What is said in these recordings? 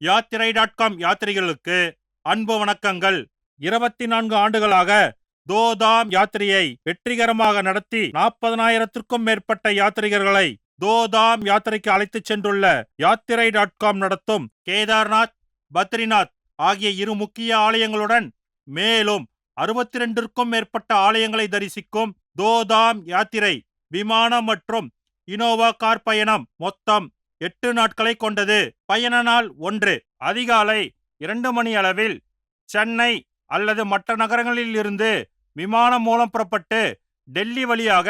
யாத்திரை dot com யாத்திரிகளுக்கு அன்பு வணக்கங்கள். இருபத்தி நான்கு ஆண்டுகளாக தோதாம் யாத்திரையை வெற்றிகரமாக நடத்தி நாற்பதனாயிரத்திற்கும் மேற்பட்ட யாத்ரிகர்களை தோதாம் யாத்திரைக்கு அழைத்துச் சென்றுள்ள யாத்திரை டாட் காம் நடத்தும் கேதார்நாத் பத்ரிநாத் ஆகிய இரு முக்கிய ஆலயங்களுடன் மேலும் அறுபத்தி ரெண்டிற்கும் மேற்பட்ட ஆலயங்களை தரிசிக்கும் தோதாம் யாத்திரை விமானம் மற்றும் இனோவா கார் பயணம் மொத்தம் எட்டு நாட்களை கொண்டது. பயண நாள் ஒன்று. அதிகாலை இரண்டு மணி அளவில் சென்னை அல்லது மற்ற நகரங்களில் இருந்து விமானம் மூலம் புறப்பட்டு டெல்லி வழியாக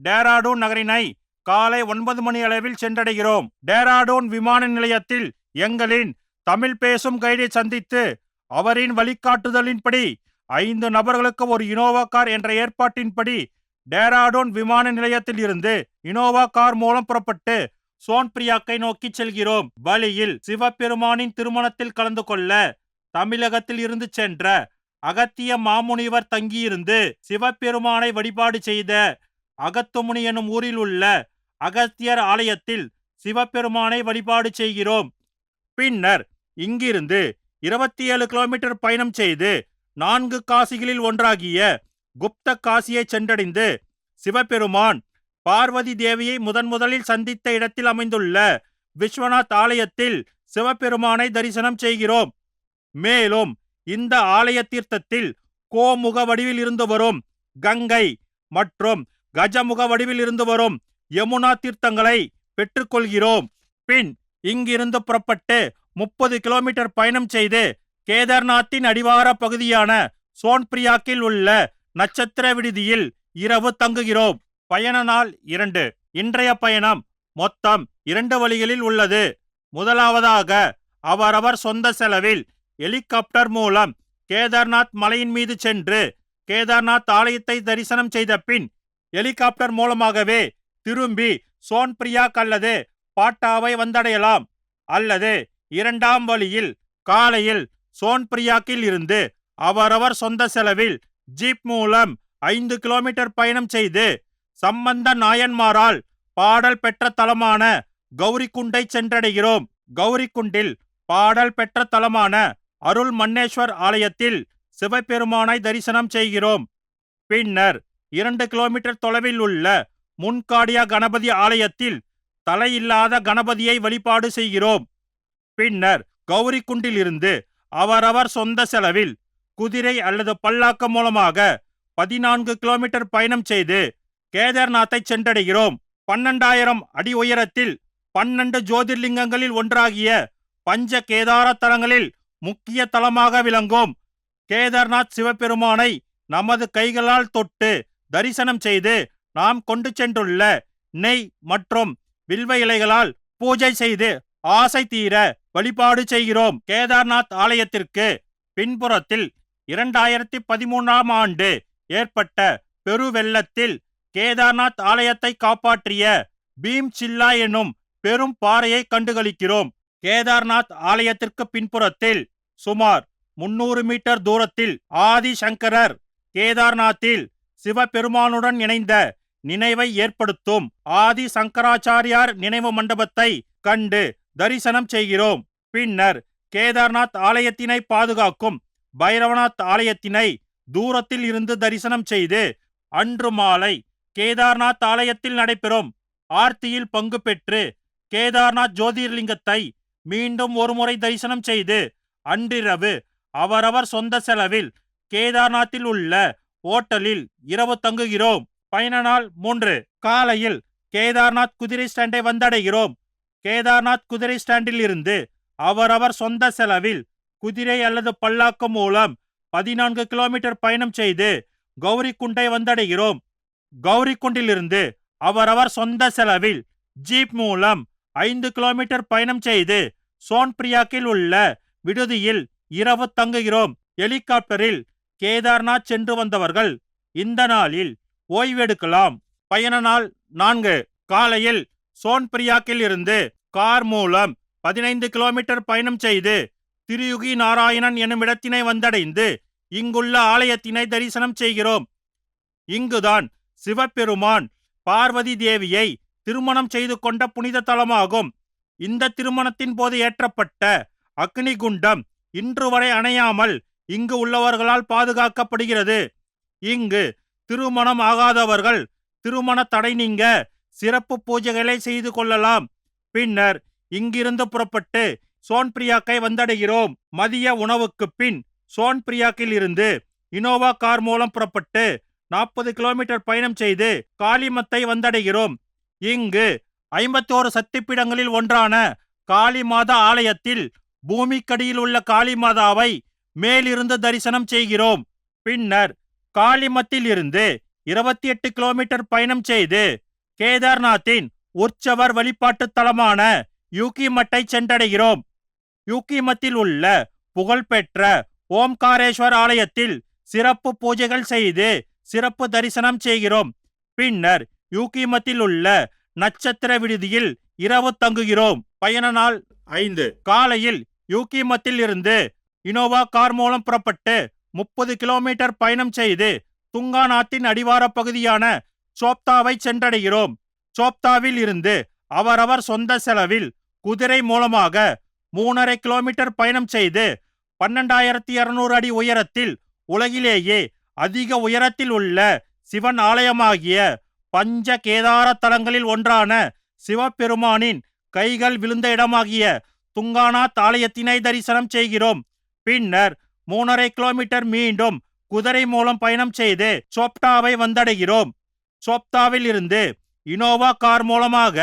டேராடூன் நகரினை காலை ஒன்பது மணி அளவில் சென்றடைகிறோம். டேராடூன் விமான நிலையத்தில் எங்களின் தமிழ் பேசும் கைடை சந்தித்து அவரின் வழிகாட்டுதலின்படி ஐந்து நபர்களுக்கு ஒரு இனோவா கார் என்ற ஏற்பாட்டின்படி டேராடூன் விமான நிலையத்தில் இருந்து இனோவா கார் மூலம் புறப்பட்டு சோன்பிரியாக்கை நோக்கி செல்கிறோம். வழியில் சிவபெருமானின் திருமணத்தில் கலந்து கொள்ள தமிழகத்தில் இருந்து சென்ற அகத்திய மாமுனிவர் தங்கியிருந்து சிவபெருமானை வழிபாடு செய்த அகத்துமுனி எனும் ஊரில் உள்ள அகத்தியர் ஆலயத்தில் சிவபெருமானை வழிபாடு செய்கிறோம். பின்னர் இங்கிருந்து இருபத்தி ஏழு கிலோமீட்டர் பயணம் செய்து நான்கு காசிகளில் ஒன்றாகிய குப்த காசியை சென்றடைந்து சிவபெருமான் பார்வதி தேவியை முதன் முதலில் சந்தித்த இடத்தில் அமைந்துள்ள விஸ்வநாத் ஆலயத்தில் சிவபெருமானை தரிசனம் செய்கிறோம். மேலும் இந்த ஆலய தீர்த்தத்தில் கோமுக வடிவில் இருந்து வரும் கங்கை மற்றும் கஜமுக வடிவில் இருந்து வரும் யமுனா தீர்த்தங்களை பெற்றுக்கொள்கிறோம். பின் இங்கிருந்து புறப்பட்டு முப்பது கிலோமீட்டர் பயணம் செய்து கேதார்நாத்தின் அடிவார பகுதியான சோன்பிரியாக்கில் உள்ள நட்சத்திர விடுதியில் இரவு தங்குகிறோம். பயண நாள் இரண்டு. இன்றைய பயணம் மொத்தம் இரண்டு வழிகளில் உள்ளது. முதலாவதாக அவரவர் சொந்த செலவில் ஹெலிகாப்டர் மூலம் கேதார்நாத் மலையின் மீது சென்று கேதார்நாத் ஆலயத்தை தரிசனம் செய்த பின் ஹெலிகாப்டர் மூலமாகவே திரும்பி சோன்பிரியாக் அல்லது பாட்டாவை வந்தடையலாம். அல்லது இரண்டாம் வழியில் காலையில் சோன்பிரியாக்கில் இருந்து அவரவர் சொந்த செலவில் ஜீப் மூலம் ஐந்து கிலோமீட்டர் பயணம் செய்து சம்பந்த நாயன்மாரால் பாடல் பெற்ற தலமான கௌரிக்குண்டை சென்றடைகிறோம். கௌரிக்குண்டில் பாடல் பெற்ற தலமான அருள் மன்னேஸ்வர் ஆலயத்தில் சிவபெருமானை தரிசனம் செய்கிறோம். பின்னர் இரண்டு கிலோமீட்டர் தொலைவில் உள்ள முன்காடியா கணபதி ஆலயத்தில் தலையில்லாத கணபதியை வழிபாடு செய்கிறோம். பின்னர் கௌரிக்குண்டிலிருந்து அவரவர் சொந்த செலவில் குதிரை அல்லது பல்லாக்கம் மூலமாக பதினான்கு கிலோமீட்டர் பயணம் செய்து கேதார்நாத்தை சென்றடைகிறோம். பன்னெண்டாயிரம் அடி உயரத்தில் பன்னெண்டு ஜோதிர்லிங்கங்களில் ஒன்றாகிய பஞ்ச கேதார தலங்களில் முக்கிய தலமாக விளங்கும். கேதார்நாத் சிவபெருமானை நமது கைகளால் தொட்டு தரிசனம் செய்து நாம் கொண்டு சென்றுள்ள நெய் மற்றும் வில்வ இலைகளால் பூஜை செய்து ஆசை தீர வழிபாடு செய்கிறோம். கேதார்நாத் ஆலயத்திற்கு பின்புறத்தில் இரண்டாயிரத்தி பதிமூன்றாம் ஆண்டு ஏற்பட்ட பெருவெள்ளத்தில் கேதார்நாத் ஆலயத்தை காப்பாற்றிய பீம் சில்லா எனும் பெரும் பாறையை கண்டுகளிக்கிறோம். கேதார்நாத் ஆலயத்திற்கு பின்புறத்தில் சுமார் முன்னூறு மீட்டர் தூரத்தில் ஆதி சங்கரர் கேதார்நாத்தில் சிவபெருமானுடன் இணைந்த நினைவை ஏற்படுத்தும் ஆதி சங்கராச்சாரியார் நினைவு மண்டபத்தை கண்டு தரிசனம் செய்கிறோம். பின்னர் கேதார்நாத் ஆலயத்தினை பாதுகாக்கும் பைரவநாத் ஆலயத்தினை தூரத்தில் இருந்து தரிசனம் செய்து அன்று மாலை கேதார்நாத் ஆலயத்தில் நடைபெறும் ஆர்த்தியில் பங்கு பெற்று கேதார்நாத் ஜோதிர்லிங்கத்தை மீண்டும் ஒருமுறை தரிசனம் செய்து அன்றிரவு அவரவர் சொந்த செலவில் கேதார்நாத்தில் உள்ள ஓட்டலில் இரவு தங்குகிறோம். பயண நாள் மூன்று. காலையில் கேதார்நாத் குதிரை ஸ்டாண்டை வந்தடைகிறோம். கேதார்நாத் குதிரை ஸ்டாண்டில் இருந்து அவரவர் சொந்த செலவில் குதிரை அல்லது பல்லாக்கு மூலம் பதினான்கு கிலோமீட்டர் பயணம் செய்து கௌரிக்குண்டை வந்தடைகிறோம். கௌரிக்குண்டிலிருந்து அவரவர் சொந்த செலவில் ஜீப் மூலம் ஐந்து கிலோமீட்டர் பயணம் செய்து சோன்பிரியாக்கில் உள்ள விடுதியில் இரவு தங்குகிறோம். ஹெலிகாப்டரில் கேதார்நாத் சென்று வந்தவர்கள் இந்த நாளில் ஓய்வெடுக்கலாம். பயண நாள் நான்கு. காலையில் சோன்பிரியாக்கில் இருந்து கார் மூலம் பதினைந்து கிலோமீட்டர் பயணம் செய்து திருயுகி நாராயணன் எனும் இடத்தினை வந்தடைந்து இங்குள்ள ஆலயத்தினை தரிசனம் செய்கிறோம். இங்குதான் சிவபெருமான் பார்வதி தேவியை திருமணம் செய்து கொண்ட புனித தலமாகும். இந்த திருமணத்தின் போது ஏற்றப்பட்ட அக்னி குண்டம் இன்று வரை அணையாமல் இங்கு உள்ளவர்களால் பாதுகாக்கப்படுகிறது. இங்கு திருமணம் ஆகாதவர்கள் திருமண தடை நீங்க சிறப்பு பூஜைகளை செய்து கொள்ளலாம். பின்னர் இங்கிருந்து புறப்பட்டு சோன்பிரியாக்கை வந்தடைகிறோம். மதிய உணவுக்கு பின் சோன்பிரியாக்கில் இருந்து இனோவா கார் மூலம் புறப்பட்டு நாற்பது கிலோமீட்டர் பயணம் செய்து காளிமத்தை வந்தடைகிறோம். இங்கு ஐம்பத்தோரு சக்திப்பீடங்களில் ஒன்றான காளிமாதா ஆலயத்தில் பூமிக்கடியில் உள்ள காளிமாதாவை மேலிருந்து தரிசனம் செய்கிறோம். பின்னர் காளிமத்தில் இருந்து இருபத்தி எட்டு கிலோமீட்டர் பயணம் செய்து கேதார்நாத்தின் உற்சவர் வழிபாட்டு தலமான யூகிமட்டை சென்றடைகிறோம். யூகிமத்தில் உள்ள புகழ்பெற்ற ஓம்காரேஸ்வர் ஆலயத்தில் சிறப்பு பூஜைகள் செய்து சிறப்பு தரிசனம் செய்கிறோம். பின்னர் யூகிமத்தில் உள்ள நட்சத்திர விடுதியில் இரவு தங்குகிறோம். பயண நாள் ஐந்து. காலையில் யூகிமத்தில் இருந்து இனோவா கார் மூலம் புறப்பட்டு முப்பது கிலோமீட்டர் பயணம் செய்து துங்காநாத்தின் அடிவார பகுதியான சோப்தாவை சென்றடைகிறோம். சோப்தாவில் இருந்து அவரவர் சொந்த செலவில் குதிரை மூலமாக மூணரை கிலோமீட்டர் பயணம் செய்து பன்னெண்டாயிரத்தி இருநூறு அடி உயரத்தில் உலகிலேயே அதிக உயரத்தில் உள்ள சிவன் ஆலயமாகிய பஞ்ச கேதார தலங்களில் ஒன்றான சிவபெருமானின் கைகள் விழுந்த இடமாகிய துங்கானாத் ஆலயத்தினை தரிசனம் செய்கிறோம். பின்னர் மூணரை கிலோமீட்டர் மீண்டும் குதிரை மூலம் பயணம் செய்து சோப்டாவை வந்தடைகிறோம். சோப்டாவில் இருந்து இனோவா கார் மூலமாக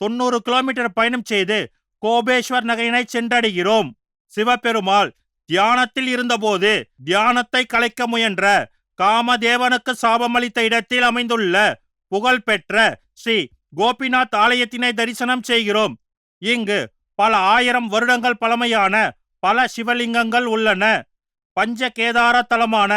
தொண்ணூறு கிலோமீட்டர் பயணம் செய்து கோபேஸ்வர் நகரினை சென்றடைகிறோம். சிவபெருமாள் தியானத்தில் இருந்தபோது தியானத்தை கலைக்க முயன்ற காமதேவனுக்கு சாபமளித்த இடத்தில் அமைந்துள்ள புகழ்பெற்ற ஸ்ரீ கோபிநாத் ஆலயத்தினை தரிசனம் செய்கிறோம். இங்கு பல ஆயிரம் வருடங்கள் பழமையான பல சிவலிங்கங்கள் உள்ளன. பஞ்ச கேதார தலமான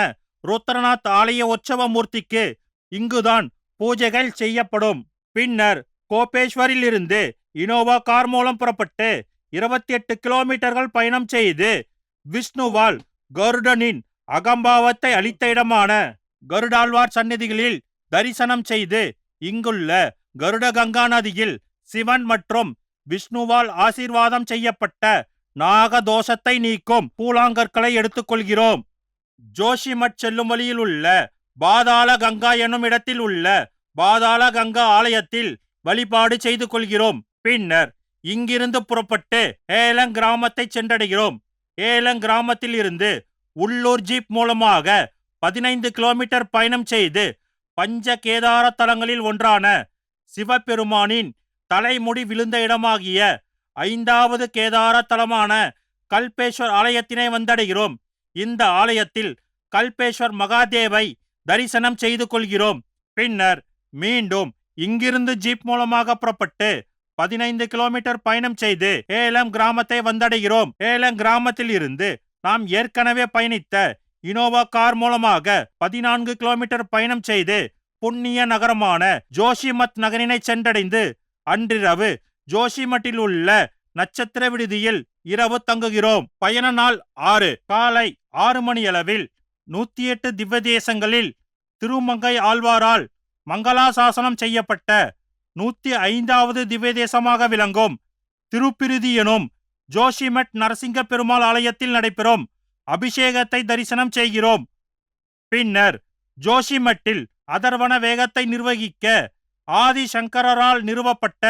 ருத்ரநாத் ஆலய உற்சவ மூர்த்திக்கு இங்குதான் பூஜைகள் செய்யப்படும். பின்னர் கோபேஸ்வரிலிருந்து இனோவா கார் மூலம் புறப்பட்டு இருபத்தி எட்டு கிலோமீட்டர்கள் பயணம் செய்து விஷ்ணுவால் கருடனின் அகம்பாவத்தை அளித்த இடமான கருடாழ்வார் சந்நிதிகளில் தரிசனம் செய்து இங்குள்ள கருட கங்கா நதியில் சிவன் மற்றும் விஷ்ணுவால் ஆசீர்வாதம் செய்யப்பட்ட நாகதோஷத்தை நீக்கும் பூலாங்கற்களை எடுத்துக்கொள்கிறோம். ஜோஷிமட் செல்லும் வழியில் உள்ள பாதாள கங்கா என்னும் இடத்தில் உள்ள பாதாள கங்கா ஆலயத்தில் வழிபாடு செய்து கொள்கிறோம். பின்னர் இங்கிருந்து புறப்பட்டு ஏலங் கிராமத்தை சென்றடைகிறோம். ஏலங் கிராமத்தில் இருந்து உள்ளூர் ஜீப் மூலமாக பதினைந்து கிலோமீட்டர் பயணம் செய்து பஞ்ச கேதார தலங்களில் ஒன்றான சிவபெருமானின் தலைமுடி விழுந்த இடமாகிய ஐந்தாவது கேதார தலமான கல்பேஸ்வர் ஆலயத்தினை வந்தடைகிறோம். இந்த ஆலயத்தில் கல்பேஸ்வர் மகாதேவை தரிசனம் செய்து கொள்கிறோம். பின்னர் மீண்டும் இங்கிருந்து ஜீப் மூலமாக புறப்பட்டு பதினைந்து கிலோமீட்டர் பயணம் செய்து ஏலம் கிராமத்தை வந்தடைகிறோம். ஏலம் கிராமத்தில் இருந்து நாம் ஏற்கனவே பயணித்த இனோவா கார் மூலமாக பதினான்கு கிலோமீட்டர் பயணம் செய்து புண்ணிய நகரமான ஜோஷிமத் நகரினை சென்றடைந்து அன்றிரவு ஜோஷிமட்டில் உள்ள நட்சத்திர விடுதியில் இரவு தங்குகிறோம். பயண நாள் ஆறு. காலை ஆறு மணியளவில் நூத்தி எட்டு திவ்ய தேசங்களில் திருமங்கை ஆழ்வாரால் மங்களாசாசனம் செய்யப்பட்ட நூத்தி ஐந்தாவது திவ்ய தேசமாக விளங்கும். திருப்பிருதி எனும் ஜோஷிமட் நரசிங்க பெருமாள் ஆலயத்தில் நடைபெறும் அபிஷேகத்தை தரிசனம் செய்கிறோம். பின்னர் ஜோஷிமட்டில் அதர்வன வேகத்தை நிர்வகிக்க ஆதி சங்கரரால் நிறுவப்பட்ட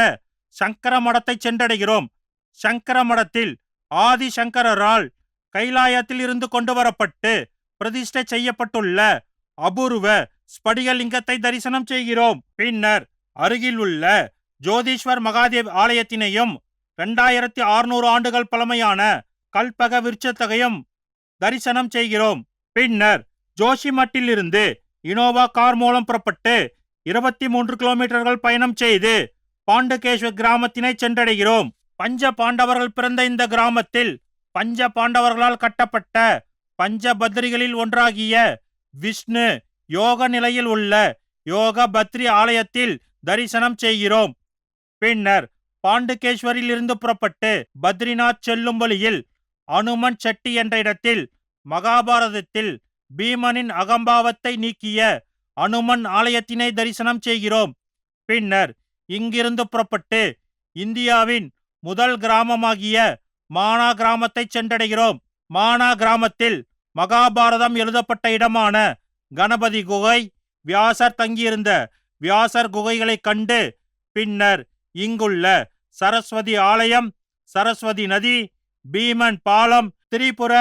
சங்கர மடத்தை சென்றடைகிறோம். சங்கர மடத்தில் ஆதி சங்கரரால் கைலாயத்தில் இருந்து கொண்டு வரப்பட்டு பிரதிஷ்டை செய்யப்பட்டுள்ள அபூர்வ ஸ்படிகலிங்கத்தை தரிசனம் செய்கிறோம். பின்னர் அருகில் உள்ள ஜோதீஸ்வர் மகாதேவ் ஆலயத்தினையும் இரண்டாயிரத்தி ஆறுநூறு ஆண்டுகள் பழமையான கல்பக விருட்சத்தகையும் தரிசனம் செய்கிறோம். பின்னர் ஜோஷிமட்டிலிருந்து இனோவா கார் மூலம் புறப்பட்டு இருபத்தி மூன்று கிலோமீட்டர்கள் பயணம் செய்து பாண்டகேஸ்வர் கிராமத்தினை சென்றடைகிறோம். பஞ்ச பாண்டவர்கள் பிறந்த இந்த கிராமத்தில் பஞ்ச பாண்டவர்களால் கட்டப்பட்ட பஞ்சபத்ரிகளில் ஒன்றாகிய விஷ்ணு யோக நிலையில் உள்ள யோக பத்ரி ஆலயத்தில் தரிசனம் செய்கிறோம். பின்னர் பாண்டுகேஸ்வரிலிருந்து புறப்பட்டு பத்ரிநாத் செல்லும் வழியில் அனுமன் செட்டி என்ற இடத்தில் மகாபாரதத்தில் பீமனின் அகம்பாவத்தை நீக்கிய அனுமன் ஆலயத்தினை தரிசனம் செய்கிறோம். பின்னர் இங்கிருந்து புறப்பட்டு இந்தியாவின் முதல் கிராமமாகிய மானா கிராமத்தை சென்றடைகிறோம். மானா கிராமத்தில் மகாபாரதம் எழுதப்பட்ட இடமான கணபதி குகை வியாசர் தங்கியிருந்த வியாசர் குகைகளைக் கண்டு பின்னர் இங்குள்ள சரஸ்வதி ஆலயம் சரஸ்வதி நதி பீமன் பாலம் திரிபுர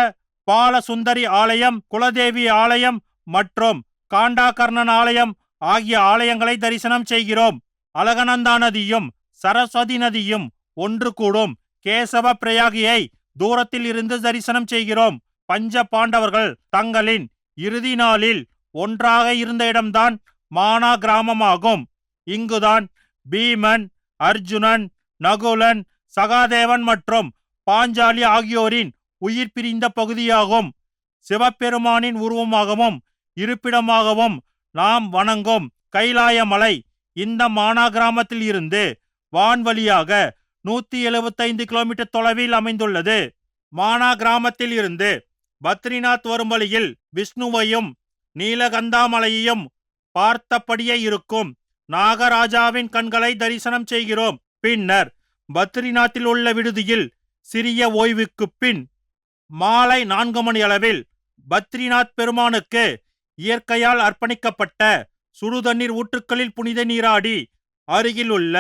பாலசுந்தரி ஆலயம் குலதேவி ஆலயம் மற்றும் காண்டாகர்ணன் ஆலயம் ஆகிய ஆலயங்களை தரிசனம் செய்கிறோம். அலகநந்தா நதியும் சரஸ்வதி நதியும் ஒன்று கூடும். கேசவ பிரயாகியை தூரத்தில் இருந்து தரிசனம் செய்கிறோம். பஞ்ச பாண்டவர்கள் தங்களின் இறுதி நாளில் ஒன்றாக இருந்த இடம்தான் மானா கிராமமாகும். இங்குதான் பீமன் அர்ஜுனன் நகுலன் சகாதேவன் மற்றும் பாஞ்சாலி ஆகியோரின் உயிர் பிரிந்த பகுதியாகும். சிவபெருமானின் உருவமாகவும் இருப்பிடமாகவும் நாம் வணங்கும் கைலாய மலை இந்த மானா கிராமத்தில் இருந்து வான்வழியாக நூத்தி எழுபத்தைந்து கிலோமீட்டர் தொலைவில் அமைந்துள்ளது. மானா கிராமத்தில் இருந்து பத்ரிநாத் வரும் வழியில் விஷ்ணுவையும் நீலகந்தாமலையையும் பார்த்தபடியே இருக்கும். நாகராஜாவின் கண்களை தரிசனம் செய்கிறோம். பின்னர் பத்ரிநாத்தில் உள்ள விடுதியில் சிறிய ஓய்வுக்குப் பின் மாலை நான்கு மணி அளவில் பத்ரிநாத் பெருமானுக்கு இயற்கையால் அர்ப்பணிக்கப்பட்ட சுடுதண்ணீர் ஊற்றுக்களில் புனித நீராடி அருகிலுள்ள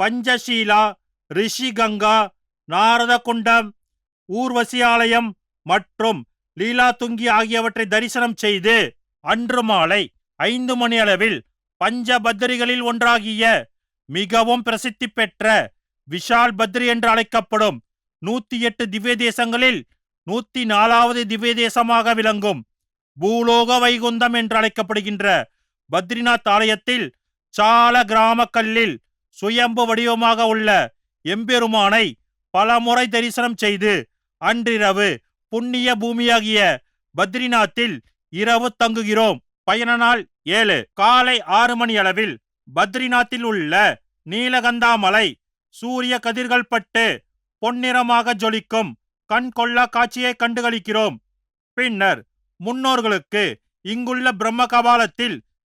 பஞ்சசீலா ரிஷி கங்கா நாரத குண்டம் ஊர்வசி ஆலயம் மற்றும் லீலா துங்கி ஆகியவற்றை தரிசனம் செய்து அன்று மாலை ஐந்து மணி அளவில் பஞ்சபத்ரிகளில் ஒன்றாகிய மிகவும் பிரசித்தி பெற்ற விஷால் பத்ரி என்று அழைக்கப்படும் நூத்தி எட்டு திவ்ய தேசங்களில் நூத்தி நாலாவது திவ்ய தேசமாக விளங்கும் பூலோக வைகுந்தம் என்று அழைக்கப்படுகின்ற பத்ரிநாத் ஆலயத்தில் சால கிராம கல்லில் சுயம்பு வடிவமாக உள்ள எம்பெருமானை பலமுறை தரிசனம் செய்து அன்றிரவு புண்ணிய பூமியாகிய பத்ரிநாத்தில் இரவு தங்குகிறோம். பயண நாள் ஏழு. காலை ஆறு மணி அளவில் பத்ரிநாத்தில் உள்ள நீலகந்தா மலை சூரிய கதிர்கள் பட்டு பொன்னிறமாக ஜொலிக்கும் கண் கொள்ளா காட்சியை கண்டுகளிக்கிறோம். பின்னர் முன்னோர்களுக்கு இங்குள்ள பிரம்ம கபாலத்தில்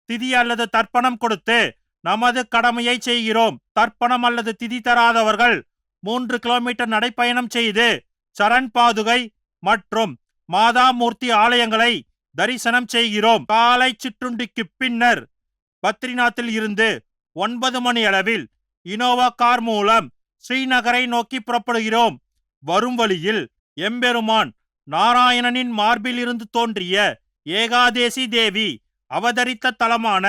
திதி அல்லது தர்ப்பணம் கொடுத்து நமது கடமையை செய்கிறோம். தர்ப்பணம் அல்லது திதி தராதவர்கள் மூன்று கிலோமீட்டர் நடைப்பயணம் செய்து சரண் பாதுகை மற்றும் மாதாமூர்த்தி ஆலயங்களை தரிசனம் செய்கிறோம். காலை சிற்றுண்டிக்கு பின்னர் பத்ரிநாத்தில் இருந்து ஒன்பது மணி அளவில் இனோவா கார் மூலம் ஸ்ரீநகரை நோக்கி புறப்படுகிறோம். வரும் வழியில் எம்பெருமான் நாராயணனின் மார்பில் இருந்து தோன்றிய ஏகாதேசி தேவி அவதரித்த தலமான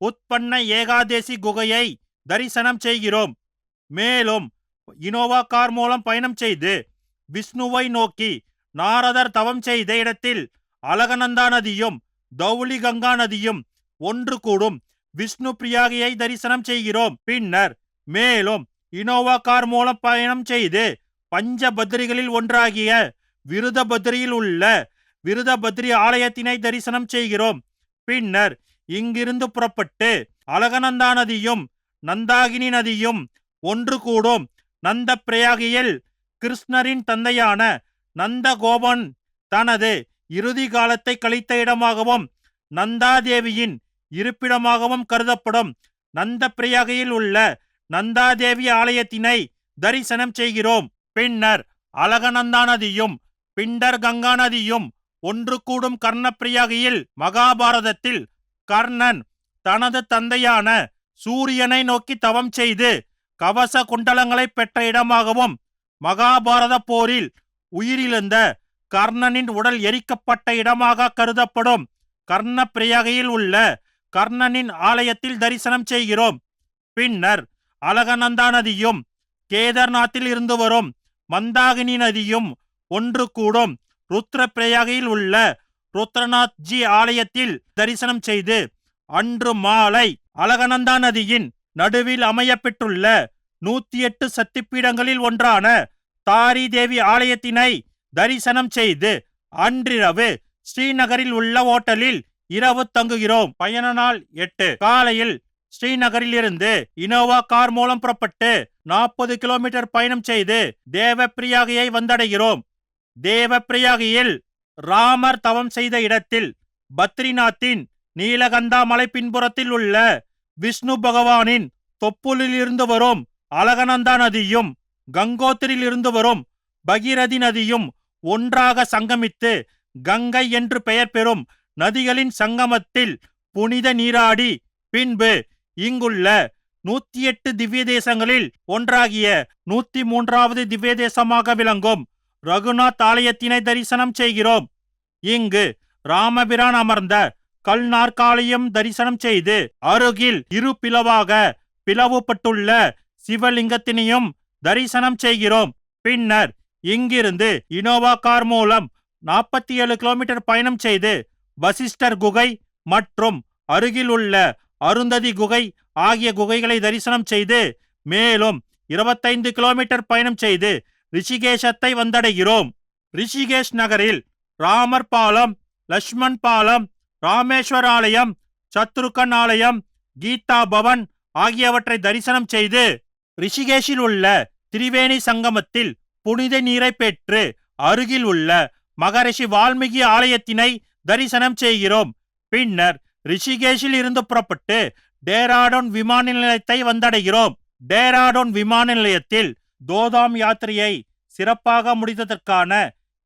உத்பன்ன ஏகாதேசி குகையை தரிசனம் செய்கிறோம். மேலும் இனோவா கார் மூலம் பயணம் செய்து விஷ்ணுவை நோக்கி நாரதர் தவம் செய்த இடத்தில் அலகநந்தா நதியும் தௌலி கங்கா நதியும் ஒன்று கூடும். விஷ்ணு பிரியாகியை தரிசனம் செய்கிறோம். பின்னர் மேலும் இனோவா கார் மூலம் பயணம் செய்து பஞ்சபத்ரிகளில் ஒன்றாகிய விருதபத்ரியில் உள்ள விருதபத்ரி ஆலயத்தினை தரிசனம் செய்கிறோம். பின்னர் இங்கிருந்து புறப்பட்டு அலகநந்தா நதியும் நந்தாகினி நதியும் ஒன்று கூடும். நந்த பிரயாகியில் கிருஷ்ணரின் தந்தையான நந்தகோபன் தனது இறுதி காலத்தை கழித்த இடமாகவும் நந்தாதேவியின் இருப்பிடமாகவும் கருதப்படும் நந்த பிரயாகையில் உள்ள நந்தாதேவி ஆலயத்தினை தரிசனம் செய்கிறோம். பின்னர் அலகநந்தா நதியும் பிண்டர் கங்கா நதியும் ஒன்று கூடும் கர்ணப்பிரியாகையில் மகாபாரதத்தில் கர்ணன் தனது தந்தையான சூரியனை நோக்கி தவம் செய்து கவச குண்டலங்களை பெற்ற இடமாகவும் மகாபாரத போரில் உயிரிழந்த கர்ணனின் உடல் எரிக்கப்பட்ட இடமாக கருதப்படும். கர்ண பிரயாகையில் உள்ள கர்ணனின் ஆலயத்தில் தரிசனம் செய்கிறோம். பின்னர் அலகநந்தா நதியும் கேதர்நாத்தில் இருந்து வரும் மந்தாகினி நதியும் ஒன்று கூடும். ருத்ர பிரயாகையில் உள்ள ருத்ரநாத் ஜி ஆலயத்தில் தரிசனம் செய்து அன்று மாலை அலகநந்தா நதியின் நடுவில் அமையப்பெற்றுள்ள நூத்தி எட்டு சக்திப்பீடங்களில் ஒன்றான தாரி தேவி ஆலயத்தினை தரிசனம் செய்து அன்றிரவு ஸ்ரீநகரில் உள்ள ஓட்டலில் இரவு தங்குகிறோம். பயண நாள் எட்டு. காலையில் ஸ்ரீநகரில் இருந்து இனோவா கார் மூலம் புறப்பட்டு நாற்பது கிலோமீட்டர் பயணம் செய்து தேவப்பிரியாகியை வந்தடைகிறோம். தேவப்பிரியாகியில் ராமர் தவம் செய்த இடத்தில் பத்ரிநாத்தின் நீலகந்தா மலை பின்புறத்தில் உள்ள விஷ்ணு பகவானின் தொப்புலில் இருந்து வரும் அலகநந்தா நதியும் கங்கோத்திரில் இருந்து வரும் பகிரதி நதியும் ஒன்றாக சங்கமித்து கங்கை என்று பெயர் பெறும் நதிகளின் சங்கமத்தில் புனித நீராடி பின்பு இங்குள்ள நூத்தி எட்டு திவ்ய தேசங்களில் ஒன்றாகிய நூத்தி மூன்றாவது திவ்ய தேசமாக விளங்கும் ரகுநாத் ஆலயத்தினை தரிசனம் செய்கிறோம். இங்கு ராமபிரான் அமர்ந்த கல் நாற்காலியும் தரிசனம் செய்து அருகில் இரு பிளவாக பிளவுபட்டுள்ள சிவலிங்கத்தினையும் தரிசனம் செய்கிறோம். பின்னர் இங்கிருந்து இனோவா கார் மூலம் நாற்பத்தி ஏழு கிலோமீட்டர் பயணம் செய்து வசிஷ்டர் குகை மற்றும் அருகில் உள்ள அருந்ததி குகை ஆகிய குகைகளை தரிசனம் செய்து மேலும் இருபத்தைந்து கிலோமீட்டர் பயணம் செய்து ரிஷிகேஷத்தை வந்தடைகிறோம். ரிஷிகேஷ் நகரில் ராமர் பாலம் லக்ஷ்மண் பாலம் ராமேஸ்வர் ஆலயம் சத்ருகன் ஆலயம் கீதா பவன் ஆகியவற்றை தரிசனம் செய்து ரிஷிகேஷில் உள்ள திரிவேணி சங்கமத்தில் புனித நீரை பெற்று அருகில் உள்ள மகரிஷி வால்மீகி ஆலயத்தினை தரிசனம் செய்கிறோம். பின்னர் ரிஷிகேஷில் இருந்து புறப்பட்டு டேராடோன் விமான நிலையத்தை வந்தடைகிறோம். டேராடோன் விமான நிலையத்தில் தோதாம் யாத்திரையை சிறப்பாக முடித்ததற்கான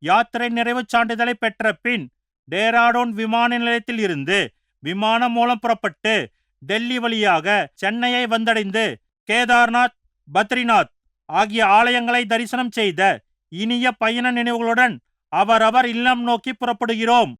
யாத்திரை நிறைவுச் சான்றிதழை பெற்ற பின் டேராடோன் விமான நிலையத்தில் இருந்து விமானம் மூலம் புறப்பட்டு டெல்லி வழியாக சென்னையை வந்தடைந்து கேதார்நாத் பத்ரிநாத் ஆகிய ஆலயங்களை தரிசனம் செய்த இனிய பயண நினைவுகளுடன் அவரவர் இல்லம் நோக்கி புறப்படுகிறோம்.